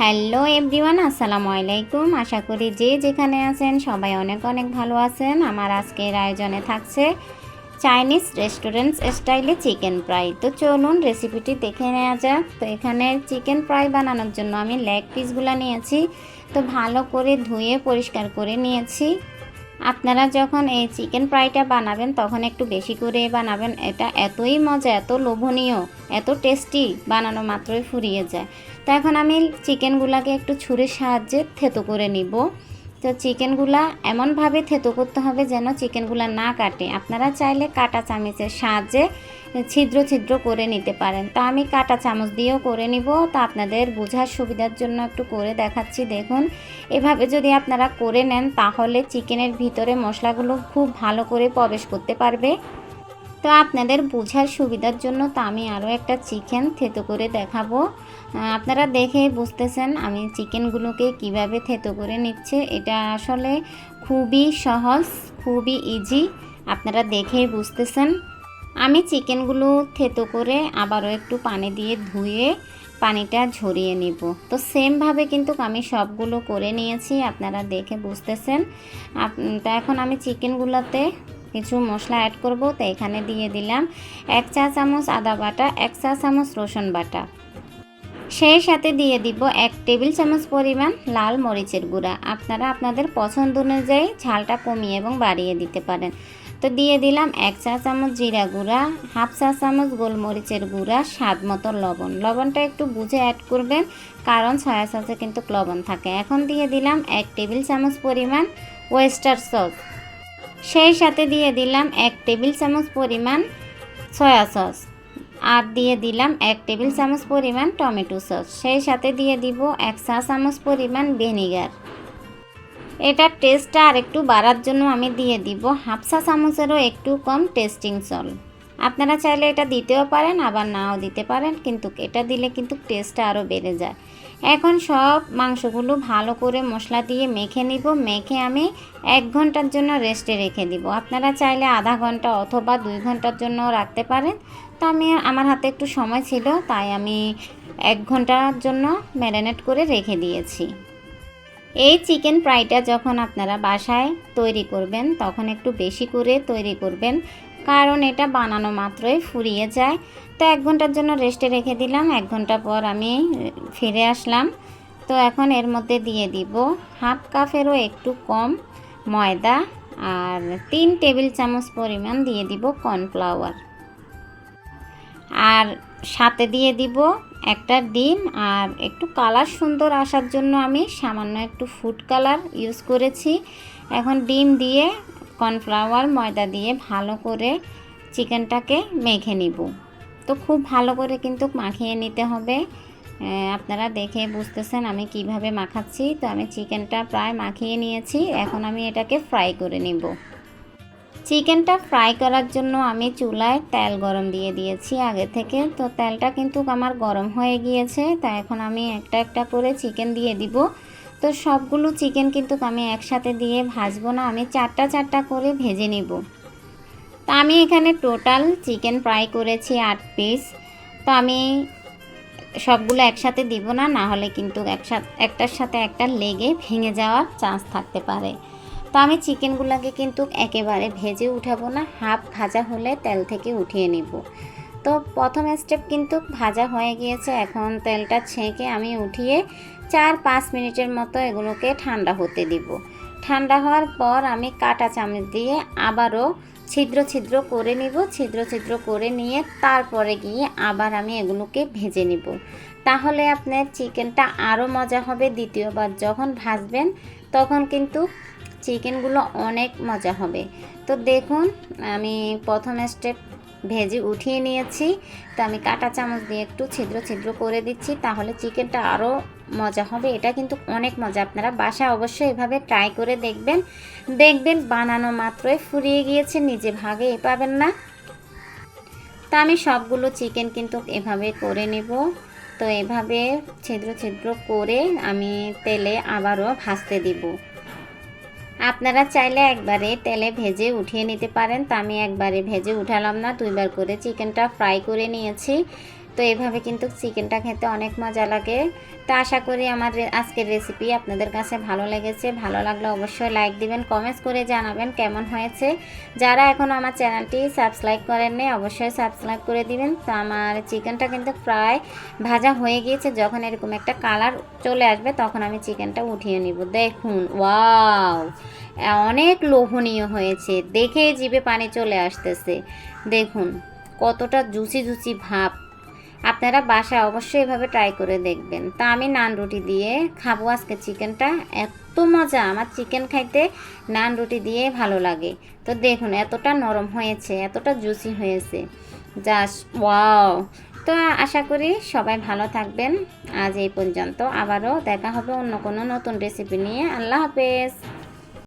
Hello everyone, আসসালামু আলাইকুম। আশা করি যে যেখানে আছেন সবাই অনেক অনেক ভালো আছেন। আমার আজকের আয়োজনে থাকছে চাইনিজ রেস্টুরেন্ট স্টাইলে চিকেন ফ্রাই তো চলুন রেসিপিটি দেখে নেওয়া যাক। তো এখানে চিকেন ফ্রাই বানানোর জন্য আমি লেগ পিসগুলো নিয়েছি। তো ভালো করে ধুয়ে পরিষ্কার করে নিয়েছি। আপনারা যখন এই চিকেন ফ্রাইটা বানাবেন, তখন একটু বেশি করে বানাবেন। এটা এতই মজা, এত লোভনীয়, এত টেস্টি বানানো মাত্রই ফুরিয়ে যায়। তো এখন আমি চিকেনগুলাকে একটু ছুরির সাহায্যে থেতো করে নিব। তো চিকেনগুলা এমনভাবে থেতো করতে হবে যেন চিকেনগুলা না কাটে। আপনারা চাইলে কাটা চামচের সাহায্যে ছিদ্র ছিদ্র করে নিতে পারেন। তো আমি কাটা চামচ দিয়েও করে নিব। তো আপনাদের বোঝার সুবিধার জন্য একটু করে দেখাচ্ছি। দেখুন, এভাবে যদি আপনারা করে নেন তাহলে চিকেনের ভিতরে মশলাগুলো খুব ভালো করে প্রবেশ করতে পারবে। তো আপনাদের বোঝার সুবিধার জন্য তো আমি আরও একটা চিকেন থেতো করে দেখাবো। আপনারা দেখে বুঝতেছেন আমি চিকেনগুলোকে কীভাবে থেতো করে নিচ্ছে। এটা আসলে খুবই সহজ, খুবই ইজি আপনারা দেখেই বুঝতেছেন। আমি চিকেনগুলো থেতো করে আবারও একটু পানি দিয়ে ধুয়ে পানিটা ঝরিয়ে নিব। তো সেমভাবে কিন্তু আমি সবগুলো করে নিয়েছি, আপনারা দেখে বুঝতেছেন। তো এখন আমি চিকেনগুলোতে কিছু মশলা অ্যাড করব, তো এখানে দিয়ে দিলাম এক চা চামচ আদা বাটা, এক চা চামচ রসুন বাটা। সেই সাথে দিয়ে দিব এক টেবিল চামচ পরিমাণ লাল মরিচের গুঁড়া। আপনারা আপনাদের পছন্দ অনুযায়ী ঝালটা কমিয়ে এবং বাড়িয়ে দিতে পারেন। তো দিয়ে দিলাম এক চা চামচ জিরা গুঁড়া, হাফ চা চামচ গোলমরিচের গুঁড়া, স্বাদ মতো লবণ। লবণটা একটু বুঝে অ্যাড করবেন, কারণ সয়া সসে কিন্তু লবণ থাকে। এখন দিয়ে দিলাম এক টেবিল চামচ পরিমাণ ওয়েস্টার সস সেই সাথে দিয়ে দিলাম এক টেবিল চামচ পরিমাণ সয়া সস। আর দিয়ে দিলাম এক টেবিল চামচ পরিমাণ টমেটো সস। সেই সাথে দিয়ে দিব এক চা চামচ পরিমাণ ভিনিগার। এটার টেস্টটা আর একটু বাড়ার জন্য আমি দিয়ে দিব হাফ চা চামচেরও একটু কম টেস্টিং সল আপনারা চাইলে এটা দিতেও পারেন, আবার নাও দিতে পারেন, কিন্তু এটা দিলে কিন্তু টেস্টটা আরও বেড়ে যায়। এখন সব মাংসগুলো ভালো করে মশলা দিয়ে মেখে নিব, মেখে আমি এক ঘণ্টার জন্য রেস্টে রেখে দিব। আপনারা চাইলে আধা ঘণ্টা অথবা দুই ঘণ্টার জন্য রাখতে পারেন। তা আমি, আমার হাতে একটু সময় ছিল, তাই আমি এক ঘণ্টার জন্য ম্যারিনেট করে রেখে দিয়েছি। এই চিকেন ফ্রাইটা যখন আপনারা বাসায় তৈরি করবেন, তখন একটু বেশি করে তৈরি করবেন। কারণ এটা বানানো মাত্রই ফুরিয়ে যায়। তো এক ঘণ্টার জন্য রেস্টে রেখে দিলাম। এক ঘণ্টা পর আমি ফিরে আসলাম। তো এখন এর মধ্যে দিয়ে দিব হাফ কাপেরও একটু কম ময়দা আর তিন টেবিল চামচ পরিমাণ দিয়ে দিব কর্নফ্লাওয়ার। আর সাথে দিয়ে দিব একটা ডিম আর একটু কালার সুন্দর আসার জন্য আমি সামান্য একটু ফুড কালার ইউজ করেছি। এখন ডিম দিয়ে কর্নফ্লাওয়ার ময়দা দিয়ে ভালো করে চিকেনটাকে মেখে নিব। তো খুব ভালো করে কিন্তু মাখিয়ে নিতে হবে। আপনারা দেখে বুঝতেছেন আমি কীভাবে মাখাচ্ছি। তো আমি চিকেনটা প্রায় মাখিয়ে নিয়েছি। এখন আমি এটাকে ফ্রাই করে নিব। চিকেনটা ফ্রাই করার জন্য আমি চুলায় তেল গরম দিয়ে দিয়েছি আগে থেকে। তো তেলটা কিন্তু আমার গরম হয়ে গিয়েছে। তা এখন আমি একটা একটা করে চিকেন দিয়ে দিব। তো সবগুলো চিকেন কিন্তু আমি একসাথে দিয়ে ভাজবো না, আমি চারটা চারটা করে ভেজে নেব। তো আমি এখানে টোটাল চিকেন ফ্রাই করেছি আট পিস তো আমি সবগুলো একসাথে দিব না না হলে কিন্তু একসাথে একটার সাথে একটা লেগে ভেঙে যাওয়ার চান্স থাকতে পারে। তো আমি চিকেনগুলোকে কিন্তু একেবারে ভেজে উঠাবো না, হাফ ভাজা হলে তেল থেকে উঠিয়ে নিব। তো প্রথম স্টেপ কিন্তু ভাজা হয়ে গিয়েছে। এখন তেলটা ছেঁকে আমি উঠিয়ে চার পাঁচ মিনিটের মতো এগুলোকে ঠান্ডা হতে দিব। ঠান্ডা হওয়ার পর আমি কাটা চামচ দিয়ে আবারও ছিদ্র ছিদ্র করে নিব। ছিদ্র ছিদ্র করে নিয়ে তারপরে গিয়ে আবার আমি এগুলোকে ভেজে নিব। তাহলে আপনার চিকেনটা আরও মজা হবে। দ্বিতীয়বার যখন ভাজবেন, তখন কিন্তু চিকেনগুলো অনেক মজা হবে। তো দেখুন, আমি প্রথম স্টেপ ভেজে উঠিয়ে নিয়েছি। তো আমি কাটা চামচ দিয়ে একটু ছিদ্র ছিদ্র করে দিচ্ছি, তাহলে চিকেনটা আরও মজা হবে। এটা কিন্তু অনেক মজা। আপনারা বাসা অবশ্যই এভাবে ট্রাই করে দেখবেন। দেখবেন বানানো মাত্রই ফুরিয়ে গিয়েছে, নিজে ভাগে এ পাবেন না। তা আমি সবগুলো চিকেন কিন্তু এভাবে করে নেব। তো এভাবে ছিদ্র ছিদ্র করে আমি তেলে আবারও ভাজতে দিব। আপনারা চাইলে একবারে তেলে ভেজে উঠিয়ে নিতে পারেন। তো আমি একবারে ভেজে উঠালাম না, দুইবার করে। চিকেনটা ফ্রাই করে নিয়েছি। তো এভাবে কিন্তু চিকেনটা খেতে অনেক মজা লাগে। তো আশা করি আমার আজকের রেসিপি আপনাদের কাছে ভালো লেগেছে। ভালো লাগলে অবশ্যই লাইক দিবেন কমেন্টস করে জানাবেন কেমন হয়েছে। যারা এখনও আমার চ্যানেলটি সাবস্ক্রাইব করেননি, অবশ্যই সাবস্ক্রাইব করে দিবেন। তো আমার চিকেনটা কিন্তু প্রায় ভাজা হয়ে গিয়েছে। যখন এরকম একটা কালার চলে আসবে, তখন আমি চিকেনটা উঠিয়ে নিব। দেখুন ওয়াও অনেক লোভনীয় হয়েছে। দেখে জিভে পানি চলে আসতেছে। দেখুন, কতটা জুসি জুসি ভাব। আপনারা বাসায় অবশ্যই এভাবে ট্রাই করে দেখবেন। তা আমি নান রুটি দিয়ে খাব আজকে চিকেনটা। এত মজা, আমার চিকেন খাইতে নান রুটি দিয়ে ভালো লাগে। তো দেখুন, এতটা নরম হয়েছে, এতটা জুসি হয়েছে। জাস্ট ওয়াও তো আশা করি সবাই ভালো থাকবেন। আজ এই পর্যন্ত আবারও দেখা হবে অন্য কোনো নতুন রেসিপি নিয়ে। আল্লাহ হাফেজ!